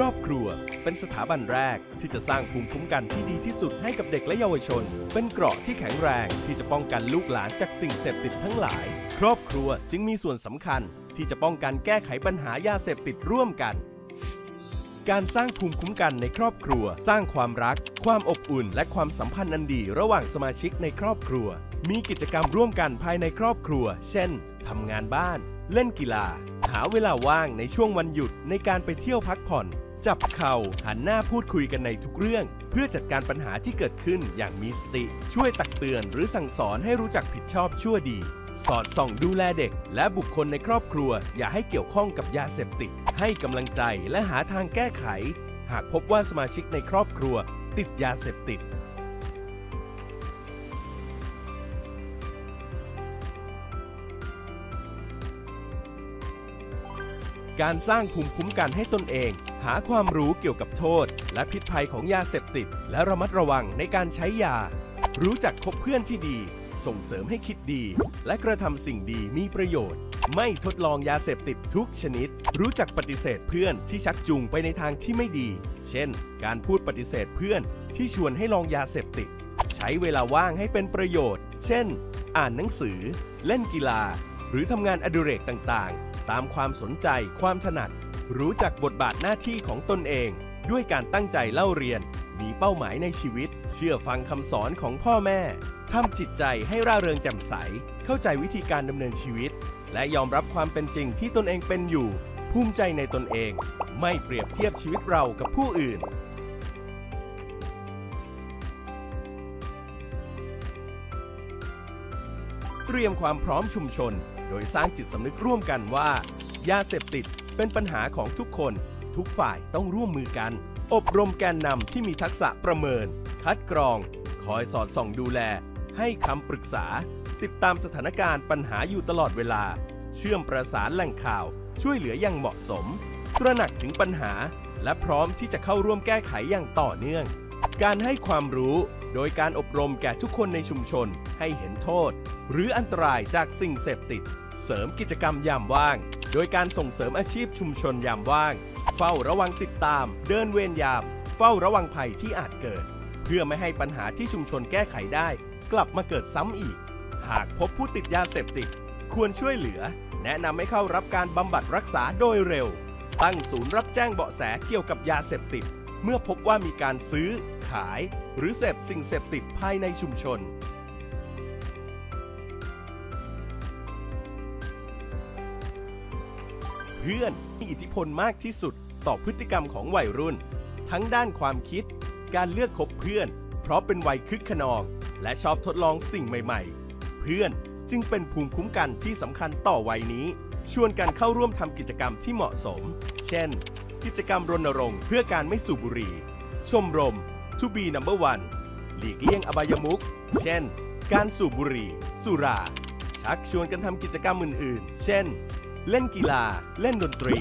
ครอบครัว เป็นสถาบันแรกที่จะสร้างภูมิคุ้มกันที่ดีที่สุดให้กับเด็กและเยาวชน เป็นเกราะที่แข็งแรงที่จะป้องกันลูกหลานจากสิ่งเสพติดทั้งหลาย ครอบครัวจึงมีส่วนสำคัญที่จะป้องกันแก้ไขปัญหายาเสพติดร่วมกัน การสร้างภูมิคุ้มกันในครอบครัว สร้างความรัก ความอบอุ่น และความสัมพันธ์อันดีระหว่างสมาชิกในครอบครัว มีกิจกรรมร่วมกันภายในครอบครัว เช่นทำงานบ้าน เล่นกีฬา หาเวลาว่างในช่วงวันหยุดในการไปเที่ยวพักผ่อน จับเข่าหันหน้าพูดคุยกันในทุกเรื่อง เพื่อจัดการปัญหาที่เกิดขึ้นอย่างมีสติ ช่วยตักเตือนหรือสั่งสอนให้รู้จักผิดชอบชั่วดี สอดส่องดูแลเด็ก และบุคคลในครอบครัว อย่าให้เกี่ยวข้องกับยาเสพติด ให้กำลังใจและหาทางแก้ไข หากพบว่าสมาชิกในครอบครัว ติดยาเสพติดการสร้างภูมิคุ้มกันให้ตนเอง หาความรู้เกี่ยวกับโทษ และพิษภัยของยาเสพติด และระมัดระวังในการใช้ยา รู้จักคบเพื่อนที่ดี ส่งเสริมให้คิดดี และกระทำสิ่งดีมีประโยชน์ ไม่ทดลองยาเสพติดทุกชนิด รู้จักปฏิเสธเพื่อนที่ชักจูงไปในทางที่ไม่ดี เช่น การพูดปฏิเสธเพื่อนที่ชวนให้ลองยาเสพติด ใช้เวลาว่างให้เป็นประโยชน์ เช่น อ่านหนังสือ เล่นกีฬา หรือทำงานอดิเรกต่างๆ ตามความสนใจความถนัด รู้จักบทบาทหน้าที่ของตนเอง ด้วยการตั้งใจเล่าเรียน มีเป้าหมายในชีวิต เชื่อฟังคำสอนของพ่อแม่ทำจิตใจให้ร่าเริงแจ่มใส เข้าใจวิธีการดำเนินชีวิต และยอมรับความเป็นจริงที่ตนเองเป็นอยู่ ภูมิใจในตนเอง ไม่เปรียบเทียบชีวิตเรากับผู้อื่นเตรียมความพร้อมชุมชน โดยสร้างจิตสำนึกร่วมกันว่า ยาเสพติด เป็นปัญหาของทุกคน ทุกฝ่ายต้องร่วมมือกัน อบรมแกนนำที่มีทักษะประเมิน คัดกรอง คอยสอดส่องดูแล ให้คำปรึกษา ติดตามสถานการณ์ปัญหาอยู่ตลอดเวลา เชื่อมประสานแหล่งข่าว ช่วยเหลืออย่างเหมาะสม ตระหนักถึงปัญหา และพร้อมที่จะเข้าร่วมแก้ไขอย่างต่อเนื่อง การให้ความรู้โดยการอบรมแก่ทุกคนในชุมชนให้เห็นโทษ หรืออันตรายจากสิ่งเสพติด เสริมกิจกรรมยามว่าง โดยการส่งเสริมอาชีพชุมชนยามว่าง เฝ้าระวังติดตาม เดินเวรยาม เฝ้าระวังภัยที่อาจเกิด เพื่อไม่ให้ปัญหาที่ชุมชนแก้ไขได้ กลับมาเกิดซ้ำอีก หากพบผู้ติดยาเสพติด ควรช่วยเหลือ แนะนำให้เข้ารับการบำบัดรักษาโดยเร็ว ตั้งศูนย์รับแจ้งเบาะแสเกี่ยวกับยาเสพติด เมื่อพบว่ามีการซื้อ ขาย หรือเสพสิ่งเสพติดภายในชุมชน พื่อนมีอิทธิพลมากที่สุดต่อพฤติกรรมของวัยรุ่น ทั้งด้านความคิด การเลือกคบเพื่อน เพราะเป็นวัยคึกขนอง และชอบทดลองสิ่งใหม่ ๆ เพื่อนจึงเป็นภูมิคุ้มกันที่สำคัญต่อวัยนี้ ชวนกันเข้าร่วมทำกิจกรรมที่เหมาะสม เช่น กิจกรรมรณรงค์เพื่อการไม่สูบบุหรี่ ชมรม To be number one หลีกเลี่ยงอบายมุขเช่น การสูบบุหรี่ สุรา ชักชวนกันทำกิจกรรมอื่น ๆ เช่น เล่นกีฬา เล่นดนตรี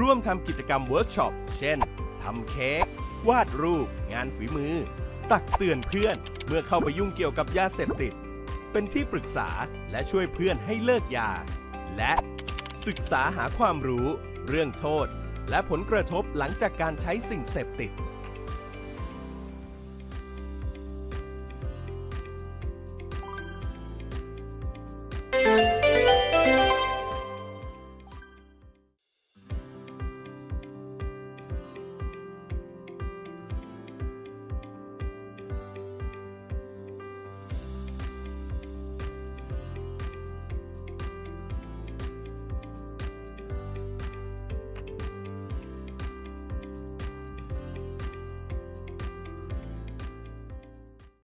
ร่วมทำกิจกรรมเวิร์กช็อป เช่น ทำเค้ก วาดรูป งานฝีมือ ตักเตือนเพื่อน เมื่อเข้าไปยุ่งเกี่ยวกับยาเสพติด เป็นที่ปรึกษาและช่วยเพื่อนให้เลิกยา และศึกษาหาความรู้ เรื่องโทษ และผลกระทบหลังจากการใช้สิ่งเสพติด